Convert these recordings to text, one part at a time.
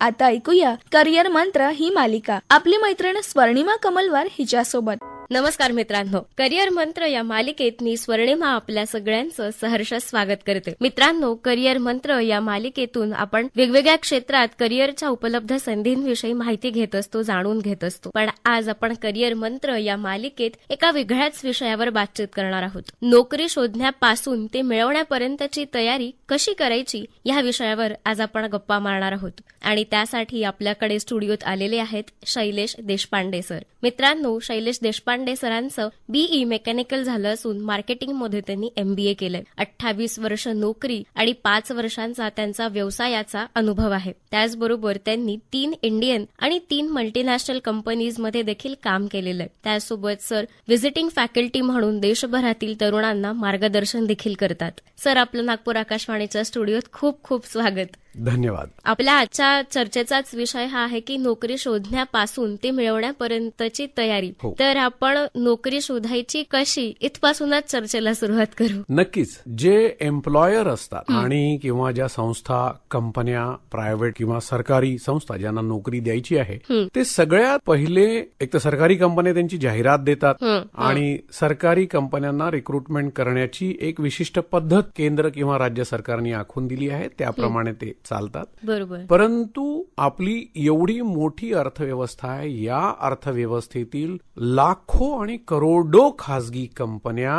आता ऐकूया करिअर मंत्र ही मालिका. आपली मैत्रीण स्वर्णिमा कमलवार हिच्यासोबत. नमस्कार मित्रांनो. करिअर मंत्र या मालिकेत मी स्वर्णिमा आपल्या सगळ्यांचं सहर्ष स्वागत करते. मित्रांनो करिअर मंत्र या मालिकेतून आपण वेगवेगळ्या क्षेत्रात करिअरच्या उपलब्ध संधींविषयी माहिती घेत असतो जाणून घेत असतो. पण आज आपण करिअर मंत्र या मालिकेत एका वेगळ्याच विषयावर बातचीत करणार आहोत. नोकरी शोधण्यापासून ते मिळवण्यापर्यंतची तयारी कशी करायची या विषयावर आज आपण गप्पा मारणार आहोत. आणि त्यासाठी आपल्याकडे स्टुडिओत आलेले आहेत शैलेश देशपांडे सर. मित्रांनो शैलेश देशपांडे सरांचं बीई मेकॅनिकल झालं असून मार्केटिंगमध्ये त्यांनी एमबीए केलंय. अठ्ठावीस वर्ष नोकरी आणि पाच वर्षांचा त्यांचा व्यवसायाचा अनुभव आहे. त्याचबरोबर त्यांनी तीन इंडियन आणि तीन मल्टीनॅशनल कंपनीजमध्ये देखील काम केलेलं आहे. त्यासोबत सर व्हिजिटिंग फॅकल्टी म्हणून देशभरातील तरुणांना मार्गदर्शन देखील करतात. सर आपलं नागपूर आकाशवाणीच्या स्टुडिओत खूप खूप स्वागत. धन्यवाद. आपल्या आजच्या चर्चेचाच विषय हा आहे की नोकरी शोधण्यापासून ते मिळवण्यापर्यंतची तयारी. हो. तर आपण नोकरी शोधायची कशी? इथपासूनच चर्चेला सुरुवात करू. नक्कीच. जे एम्प्लॉयर असतात आणि किंवा ज्या संस्था कंपन्या प्रायव्हेट किंवा सरकारी संस्था ज्यांना नोकरी द्यायची आहे ते सगळ्यात पहिले एक तर सरकारी कंपन्या त्यांची जाहिरात देतात आणि सरकारी कंपन्यांना रिक्रुटमेंट करण्याची एक विशिष्ट पद्धत केंद्र किंवा राज्य सरकारने आखून दिली आहे. त्याप्रमाणे ते चालतात. बरोबर. परंतु आपली एवढी मोठी अर्थव्यवस्था आहे या अर्थव्यवस्थेतील लाखो आणि करोडो खासगी कंपन्या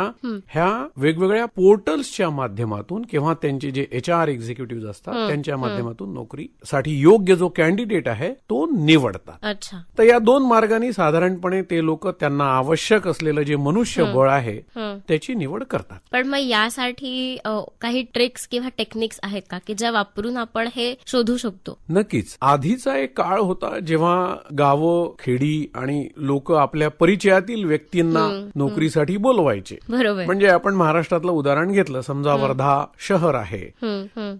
ह्या वेगवेगळ्या पोर्टल्सच्या माध्यमातून किंवा त्यांचे जे एच आर एक्झिक्युटिव्ह असतात त्यांच्या माध्यमातून नोकरीसाठी योग्य जो कॅन्डिडेट आहे तो निवडतात. अच्छा. तर या दोन मार्गांनी साधारणपणे ते लोक त्यांना आवश्यक असलेलं जे मनुष्यबळ आहे त्याची निवड करतात. पण मग यासाठी काही ट्रिक्स किंवा टेक्निक्स आहेत का की ज्या वापरून आपण हे शोधू शकतो. नक्कीच. आधीचा एक काळ होता जेव्हा गावं खेडी आणि लोक आपल्या परिचयातील व्यक्तींना नोकरीसाठी बोलवायचे. बरोबर. म्हणजे आपण महाराष्ट्रातलं उदाहरण घेतलं. समजा वर्धा शहर आहे.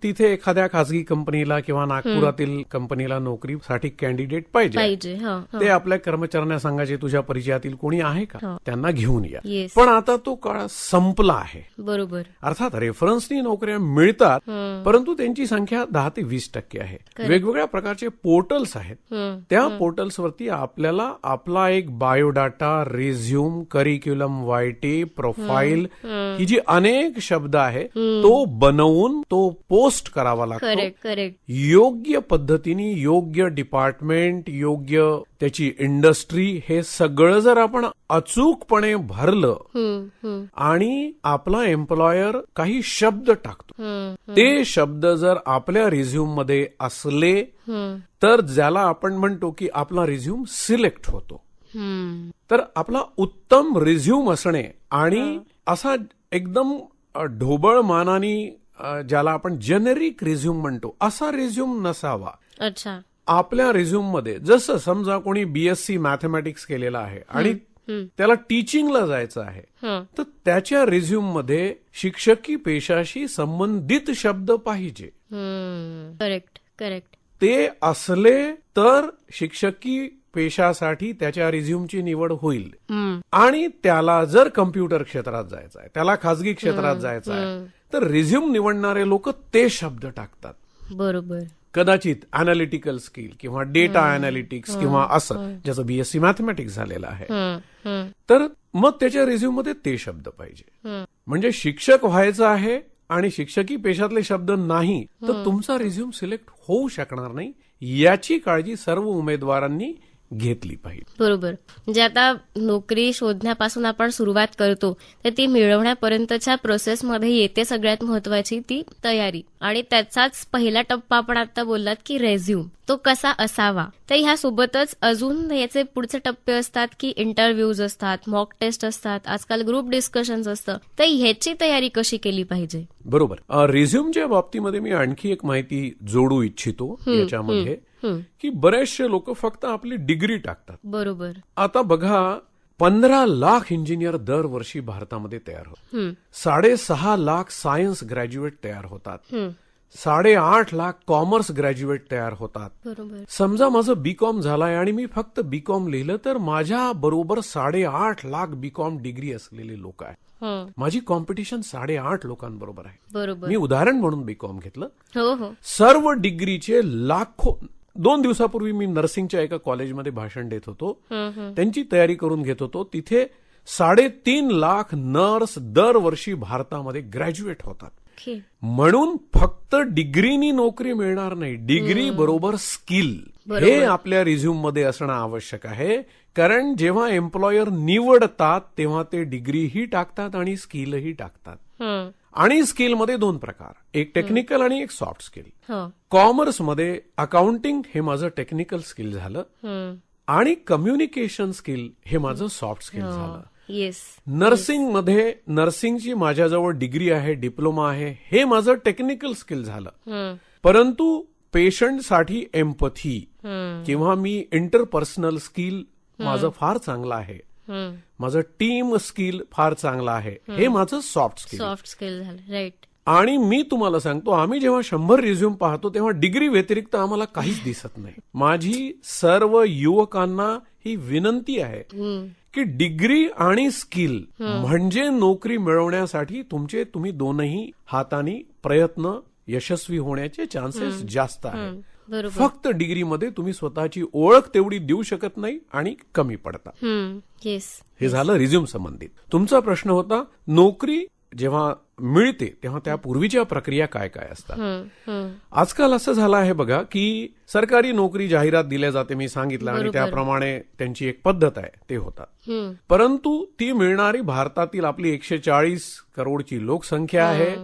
तिथे एखाद्या खासगी कंपनीला किंवा नागपुरातील कंपनीला नोकरीसाठी कॅन्डिडेट पाहिजे. ते आपल्या कर्मचाऱ्यांना सांगायचे तुझ्या परिचयातील कोणी आहे का? त्यांना घेऊन या. पण आता तो काळ संपला आहे. बरोबर. अर्थात रेफरन्सनी नोकऱ्या मिळतात परंतु त्यांची संख्या दहा ते वीस टक्के आहे. वेगवेगळ्या प्रकारचे पोर्टल्स आहेत. त्या पोर्टल्सवरती आपल्याला आपला एक biodata resume curriculum vitae profile ही जी अनेक शब्द आहे तो बनवून तो पोस्ट करावा लागतो. योग्य पद्धतीने योग्य डिपार्टमेंट योग्य त्याची इंडस्ट्री हे सगळं जर आपण अचूकपणे भरलं आणि आपला एम्प्लॉयर काही शब्द टाकतो. ते शब्द जर आपल्या रिझ्यूममध्ये असले तर ज्याला आपण म्हणतो की आपला रिझ्यूम सिलेक्ट होतो. तर आपला उत्तम रिझ्यूम असणे आणि असा एकदम ढोबळ मानानी ज्याला आपण जेनेरिक रिझ्यूम म्हणतो असा रिझ्यूम नसावा. अच्छा. आपल्या रिझ्यूममध्ये जसं समजा कोणी बीएससी मॅथमॅटिक्स केलेला आहे आणि त्याला टीचिंगला जायचं आहे. तर त्याच्या रिझ्यूममध्ये शिक्षकी पेशाशी संबंधित शब्द पाहिजे. करेक्ट करेक्ट ते असले तर शिक्षकी पेशासाठी त्याच्या रिझ्यूमची निवड होईल. आणि त्याला जर कम्प्युटर क्षेत्रात जायचं आहे त्याला खासगी क्षेत्रात जायचं आहे तर रिझ्यूम निवडणारे लोक ते शब्द टाकतात. बरोबर. कदाचित अनालिटिकल स्किल किंवा डेटा अनालिटिक्स किंवा असं ज्याचं बीएससी मॅथमॅटिक्स झालेलं आहे. तर मग त्याच्या रिझ्यूममध्ये ते शब्द पाहिजे. म्हणजे शिक्षक व्हायचं आहे आणि शिक्षकी पेशातले शब्द नाही तर तुमचा रिझ्यूम सिलेक्ट होऊ शकणार नाही याची काळजी सर्व उमेदवारांनी घेतली पाहिजे. बरोबर. म्हणजे आता नोकरी शोधण्यापासून आपण सुरुवात करतो तर ती मिळवण्यापर्यंतच्या प्रोसेसमध्ये येते सगळ्यात महत्वाची ती तयारी. आणि त्याचाच पहिला टप्पा आपण आता बोललात की रेझ्यूम तो कसा असावा? तर ह्या सोबतच अजून याचे पुढचे टप्पे असतात की इंटरव्ह्यूज असतात मॉक टेस्ट असतात आजकाल ग्रुप डिस्कशन्स असतं. तर ह्याची तयारी कशी केली पाहिजे? बरोबर. रिझ्यूमच्या बाबतीमध्ये मी आणखी एक माहिती जोडू इच्छितो याच्यामध्ये. की बरेचसे लोक फक्त आपली डिग्री टाकतात. बरोबर. आता बघा पंधरा लाख इंजिनियर दरवर्षी भारतामध्ये तयार होतात. हम्म, साडेसहा लाख सायन्स ग्रॅज्युएट तयार होतात. हम्म, साडेआठ लाख कॉमर्स ग्रॅज्युएट तयार होतात. बरोबर. समजा माझं बीकॉम झालंय आणि मी फक्त बीकॉम लिहिलं तर माझ्या बरोबर साडेआठ लाख बीकॉम डिग्री असलेले लोक आहेत. माझी कॉम्पिटिशन साडेआठ लोकांबरोबर आहे. मी उदाहरण म्हणून बीकॉम घेतलं. हो हो. सर्व डिग्रीचे लाखो दोन दिवसापूर्वी मी नर्सिंगच्या एका कॉलेजमध्ये भाषण देत होतो. त्यांची तयारी करून घेत होतो. तिथे साडेतीन लाख नर्स दरवर्षी भारतामध्ये ग्रॅज्युएट होतात. म्हणून फक्त डिग्रीनी नोकरी मिळणार नाही. डिग्री बरोबर स्किल. हे आपल्या रिझ्यूममध्ये असणं आवश्यक आहे. कारण जेव्हा एम्प्लॉयर निवडतात तेव्हा ते डिग्रीही टाकतात आणि स्किलही टाकतात. आणि स्किलमध्ये दोन प्रकार. एक टेक्निकल आणि एक सॉफ्ट स्किल हो. कॉमर्समध्ये अकाउंटिंग हे माझं टेक्निकल स्किल झालं. आणि कम्युनिकेशन स्किल हे माझं सॉफ्ट स्किल झालं. येस नर्सिंगमध्ये नर्सिंगची माझ्याजवळ डिग्री आहे डिप्लोमा आहे हे माझं टेक्निकल स्किल झालं. परंतु पेशंटसाठी एम्पथी. किंवा मी इंटरपर्सनल स्किल माझं फार चांगलं आहे. माझं टीम स्किल फार चांगलं आहे. हे माझं सॉफ्ट स्किल. सॉफ्ट स्किल झालं. राईट आणि मी तुम्हाला सांगतो आम्ही जेव्हा शंभर रिझ्यूम पाहतो तेव्हा डिग्री व्यतिरिक्त आम्हाला काहीच दिसत नाही. माझी सर्व युवकांना ही विनंती आहे की डिग्री आणि स्किल म्हणजे नोकरी मिळवण्यासाठी तुमचे तुम्ही दोनही हातानी प्रयत्न यशस्वी होण्याचे चान्सेस जास्त आहेत. फक्त डिग्रीमध्ये तुम्ही स्वतःची ओळख तेवढी देऊ शकत नाही आणि कमी पडता. हे झालं रिझ्यूम संबंधित. तुमचा प्रश्न होता नोकरी जेव्हा मिळते तेव्हा त्या पूर्वीच्या प्रक्रिया काय काय असतात. आजकाल असं झालं आहे बघा की सरकारी नोकरी जाहिरात दिल्या जाते मी सांगितलं आणि. त्याप्रमाणे त्यांची एक पद्धत आहे ते होतात. परंतु ती मिळणारी भारतातील आपली एकशे चाळीस करोडची लोकसंख्या आहे.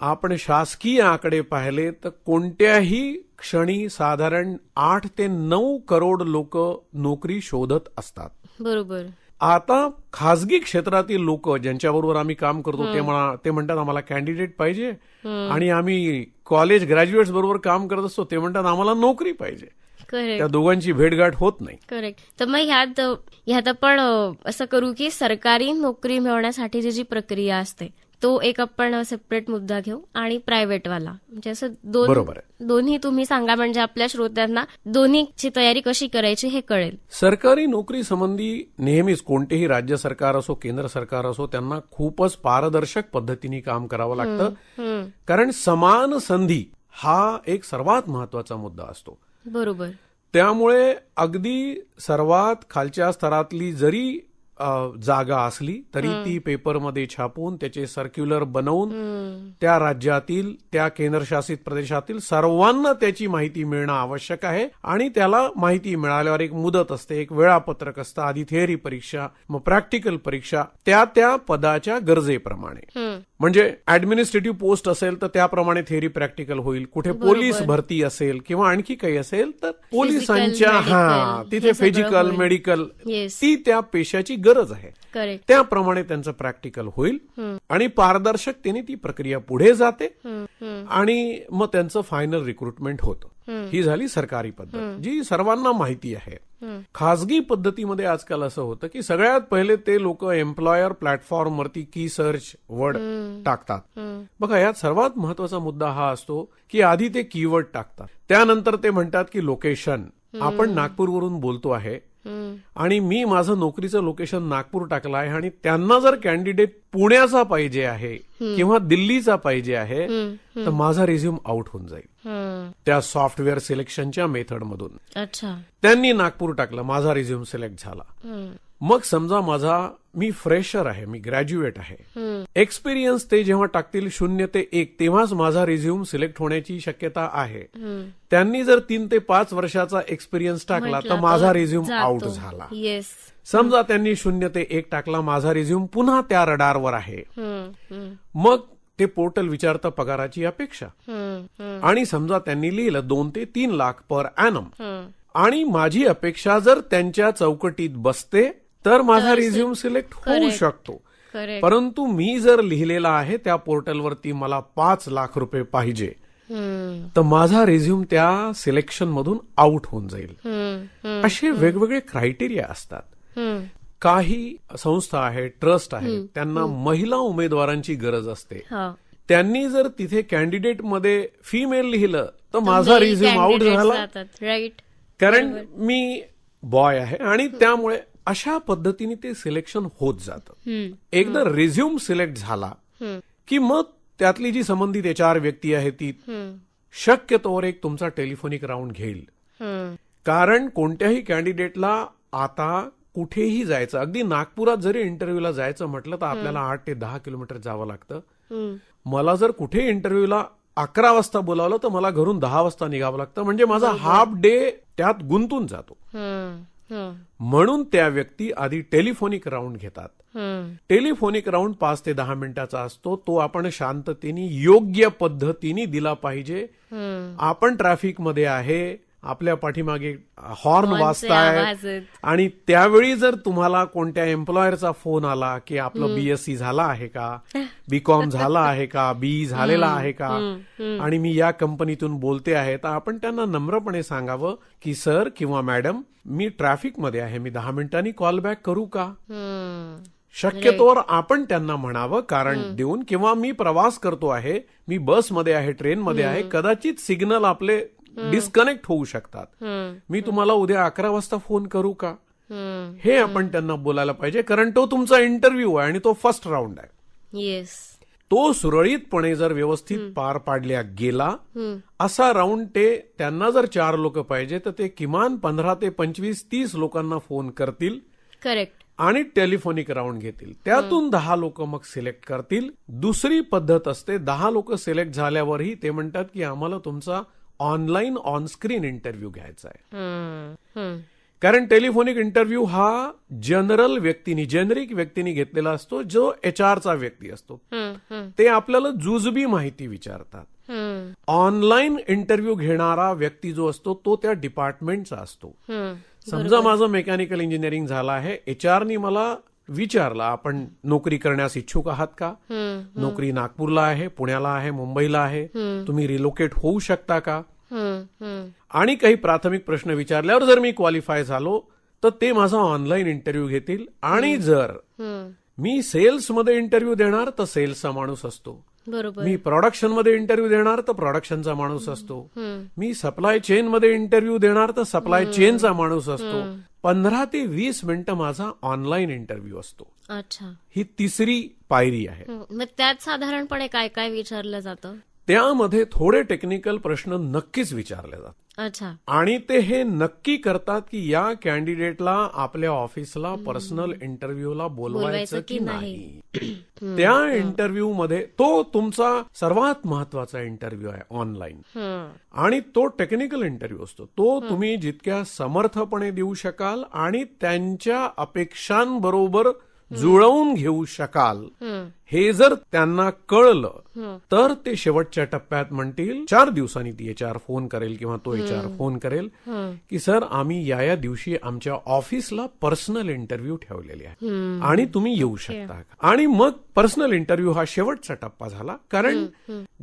आपण शासकीय आकडे पाहिले तर कोणत्याही क्षणी साधारण आठ ते नऊ करोड लोक नोकरी शोधत असतात बरोबर आता खासगी क्षेत्रातील लोक ज्यांच्याबरोबर आम्ही काम करतो ते म्हणा ते म्हणतात आम्हाला कॅन्डिडेट पाहिजे आणि आम्ही कॉलेज ग्रॅज्युएट्स बरोबर काम करत असतो ते म्हणतात आम्हाला नोकरी पाहिजे. करेक्ट त्या दोघांची भेटगाठ होत नाही. करेक्ट तर मग ह्यात ह्यात आपण असं करू की सरकारी नोकरी मिळवण्यासाठीची जी प्रक्रिया असते तो एक आपण सेपरेट मुद्दा घेऊ आणि प्रायव्हेट वाला. म्हणजे असं दोन बरोबर दोन्ही तुम्ही सांगा म्हणजे आपल्या श्रोत्यांना दोन्हीची तयारी कशी करायची हे कळेल. सरकारी नोकरी संबंधी नेहमीच कोणतेही राज्य सरकार असो केंद्र सरकार असो त्यांना खूपच पारदर्शक पद्धतीने काम करावं लागतं. कारण समान संधी हा एक सर्वात महत्त्वाचा मुद्दा असतो. बरोबर. त्यामुळे अगदी सर्वात खालच्या स्तरातली जरी जागा असली तरी ती पेपरमध्ये छापून त्याचे सर्क्युलर बनवून त्या राज्यातील त्या केंद्रशासित प्रदेशातील सर्वांना त्याची माहिती मिळणं आवश्यक आहे आणि त्याला माहिती मिळाल्यावर एक मुदत असते एक वेळापत्रक असतं आधी थेअरी परीक्षा मग प्रॅक्टिकल परीक्षा त्या त्या पदाच्या गरजेप्रमाणे. म्हणजे ऍडमिनिस्ट्रेटिव्ह पोस्ट असेल तर त्याप्रमाणे थेअरी प्रॅक्टिकल होईल. कुठे पोलीस भरती असेल किंवा आणखी काही असेल तर पोलिसांच्या हा तिथे फिजिकल. मेडिकल ती त्या पेशाची गरज आहे. त्याप्रमाणे त्यांचं प्रॅक्टिकल होईल. आणि पारदर्शकतेने ती प्रक्रिया पुढे जाते. आणि मग त्यांचं फायनल रिक्रुटमेंट होतं. ही झाली सरकारी पद्धत. जी सर्वांना माहिती आहे. खासगी पद्धतीमध्ये आजकाल असं होतं की सगळ्यात पहिले ते लोक एम्प्लॉयर प्लॅटफॉर्मवरती की सर्च वर्ड टाकतात. बघा यात सर्वात महत्त्वाचा मुद्दा हा असतो की आधी ते कीवर्ड टाकतात. त्यानंतर ते म्हणतात की लोकेशन आपण नागपूरवरून बोलतो आहे. आणि मी माझं नोकरीचं लोकेशन नागपूर टाकलं आहे आणि त्यांना जर कॅन्डिडेट पुण्याचा पाहिजे आहे किंवा दिल्लीचा पाहिजे आहे तर माझा रिझ्यूम आउट होऊन जाईल. त्या सॉफ्टवेअर सिलेक्शनच्या मेथडमधून अच्छा. त्यांनी नागपूर टाकलं माझा रिझ्यूम सिलेक्ट झाला. मग समजा माझा मी फ्रेशर आहे मी ग्रॅज्युएट आहे. एक्सपिरियन्स ते जेव्हा टाकतील शून्य ते एक तेव्हाच माझा रिझ्यूम सिलेक्ट होण्याची शक्यता आहे. त्यांनी जर तीन ते पाच वर्षाचा एक्सपिरियन्स टाकला तर माझा रिझ्यूम. आउट झाला येस समजा त्यांनी शून्य ते एक टाकला माझा रिझ्यूम पुन्हा त्या रडारवर आहे. मग ते पोर्टल विचारतं पगाराची अपेक्षा. आणि समजा त्यांनी लिहिलं दोन ते तीन लाख पर हम्म. आणि माझी अपेक्षा जर त्यांच्या चौकटीत बसते तर माझा रिझ्यूम सिलेक्ट होऊ. शकतो. परंतु मी जर लिहिलेला आहे त्या पोर्टलवरती मला पाच लाख रुपये पाहिजे. तर माझा रिझ्यूम त्या सिलेक्शन मधून आउट होऊन जाईल. असे वेगवेगळे क्रायटेरिया असतात. काही संस्था आहेत ट्रस्ट आहेत त्यांना महिला उमेदवारांची गरज असते. त्यांनी जर तिथे कॅन्डिडेटमध्ये फिमेल लिहिलं तर माझा रिझ्यूम आउट झाला. राईट कारण मी बॉय आहे आणि त्यामुळे अशा पद्धतीने ते सिलेक्शन होत जातं. एकदा रिझ्यूम सिलेक्ट झाला की मग त्यातली जी संबंधित एच आर व्यक्ती आहे ती शक्यतोवर एक तुमचा टेलिफोनिक राऊंड घेईल. कारण कोणत्याही कॅन्डिडेटला आता कुठेही जायचं अगदी नागपुरात जरी इंटरव्ह्यूला जायचं म्हटलं तर आपल्याला आठ ते दहा किलोमीटर जावं लागतं. मला जर कुठे इंटरव्ह्यूला अकरा वाजता बोलावलं तर मला घरून दहा वाजता निघावं लागतं. म्हणजे माझा हाफ डे त्यात गुंतून जातो. म्हणून त्या व्यक्ती आधी टेलिफोनिक राऊंड घेतात. टेलिफोनिक राऊंड पाच ते दहा मिनिटाचा असतो. तो आपण शांततेने योग्य पद्धतीने दिला पाहिजे. आपण ट्रॅफिकमध्ये आहे. आपल्या पाठीमागे हॉर्न वाजताय. आणि त्यावेळी जर तुम्हाला कोणत्या एम्प्लॉयरचा फोन आला की आपलं बीएससी झाला आहे का? बीकॉम झाला आहे का? बी झालेला आहे का? आणि मी या कंपनीतून बोलते आहे तर आपण त्यांना नम्रपणे सांगावं की सर किंवा मॅडम मी ट्रॅफिकमध्ये आहे. मी दहा मिनिटांनी कॉल बॅक करू का. शक्यतोवर आपण त्यांना म्हणावं कारण देऊन किंवा मी प्रवास करतो आहे मी बसमध्ये आहे ट्रेनमध्ये आहे कदाचित सिग्नल आपले डिस्कनेक्ट होऊ शकतात. मी तुम्हाला उद्या अकरा वाजता फोन करू का. हे आपण त्यांना बोलायला पाहिजे कारण तो तुमचा इंटरव्ह्यू आहे आणि तो फर्स्ट राऊंड आहे. येस तो सुरळीतपणे जर व्यवस्थित पार पाडल्या गेला असा राऊंड ते त्यांना जर चार लोक पाहिजे तर ते किमान पंधरा ते पंचवीस तीस लोकांना फोन करतील. करेक्ट आणि टेलिफोनिक राऊंड घेतील. त्यातून दहा लोक मग सिलेक्ट करतील. दुसरी पद्धत असते दहा लोक सिलेक्ट झाल्यावरही ते म्हणतात की आम्हाला तुमचा ऑनलाईन ऑनस्क्रीन इंटरव्ह्यू घ्यायचा आहे. कारण टेलिफोनिक इंटरव्ह्यू हा जनरल व्यक्तीनी जेनरिक व्यक्तीनी घेतलेला असतो जो एच आरचा व्यक्ती असतो. ते आपल्याला जुजबी माहिती विचारतात. ऑनलाईन इंटरव्ह्यू घेणारा व्यक्ती जो असतो तो त्या डिपार्टमेंटचा असतो. समजा माझं मेकॅनिकल इंजिनिअरिंग झालं आहे एच आरनी मला विचारलं आपण नोकरी करण्यास इच्छुक आहात का. नोकरी नागपूरला आहे पुण्याला आहे मुंबईला आहे. तुम्ही रिलोकेट होऊ शकता का. आणि काही प्राथमिक प्रश्न विचारल्यावर जर मी क्वालिफाय झालो तर ते माझा ऑनलाईन इंटरव्ह्यू घेतील. आणि जर. मी सेल्समध्ये इंटरव्ह्यू देणार तर सेल्सचा माणूस असतो. मी प्रोडक्शनमध्ये इंटरव्ह्यू देणार तर प्रोडक्शनचा माणूस असतो. मी सप्लाय चेन मध्ये इंटरव्ह्यू देणार तर सप्लाय चेनचा माणूस असतो. पंधरा ते वीस मिनिटं माझा ऑनलाईन इंटरव्ह्यू असतो. अच्छा. ही तिसरी पायरी आहे. हम्म. मग त्यात साधारणपणे काय काय विचारलं जातं? त्यामध्ये थोडे टेक्निकल प्रश्न नक्कीच विचारले जातात. अच्छा. आणि ते हे नक्की करतात की या कॅन्डिडेटला आपल्या ऑफिसला पर्सनल इंटरव्ह्यूला बोलवायचं की नाही. त्या इंटरव्ह्यू मध्ये तो तुमचा सर्वात महत्त्वाचा इंटरव्ह्यू आहे ऑनलाईन. आणि तो टेक्निकल इंटरव्ह्यू असतो. तो तुम्ही जितक्या समर्थपणे देऊ शकाल आणि त्यांच्या अपेक्षांबरोबर जुळवून घेऊ शकाल. हे जर त्यांना कळलं तर ते शेवटच्या टप्प्यात म्हणतील चार दिवसांनी ती एच आर फोन करेल किंवा तो एच आर फोन करेल की सर आम्ही या या दिवशी आमच्या ऑफिसला पर्सनल इंटरव्ह्यू ठेवलेले आहे. आणि तुम्ही येऊ शकता. आणि मग पर्सनल इंटरव्ह्यू हा शेवटचा टप्पा झाला. कारण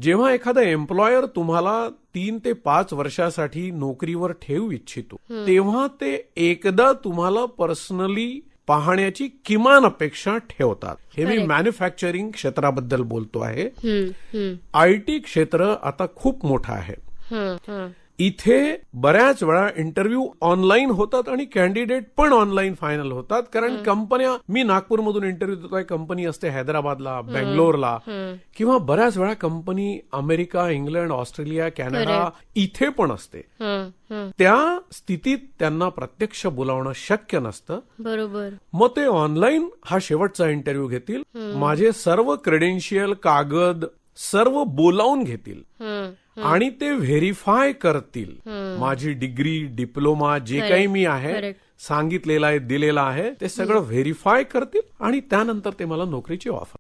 जेव्हा एखादा एम्प्लॉयर तुम्हाला तीन ते पाच वर्षासाठी नोकरीवर ठेवू इच्छितो तेव्हा ते एकदा तुम्हाला पर्सनली पाहण्याची किमान अपेक्षा ठेवतात हे मी मॅन्युफॅक्चरिंग क्षेत्राबद्दल बोलतो आहे. आय टी क्षेत्र आता खूप मोठं आहे. इथे बऱ्याच वेळा इंटरव्ह्यू ऑनलाईन होतात आणि कॅन्डिडेट पण ऑनलाईन फायनल होतात. कारण कंपन्या मी नागपूरमधून इंटरव्ह्यू देतोय कंपनी असते हैदराबादला बेंगलोरला. किंवा बऱ्याच वेळा company America England Australia Canada इथे पण असते. त्या स्थितीत त्यांना प्रत्यक्ष बोलावणं शक्य नसतं. बरोबर. मग ते ऑनलाईन हा शेवटचा इंटरव्ह्यू घेतील. माझे सर्व क्रेडेन्शियल कागद सर्व बोलावून घेतील. आणि ते व्हेरीफाय करतील. माझी डिग्री डिप्लोमा जे काही मी आहे. सांगितलेलं आहे दिलेलं आहे ते सगळं व्हेरीफाय करतील आणि त्यानंतर ते मला नोकरीची ऑफर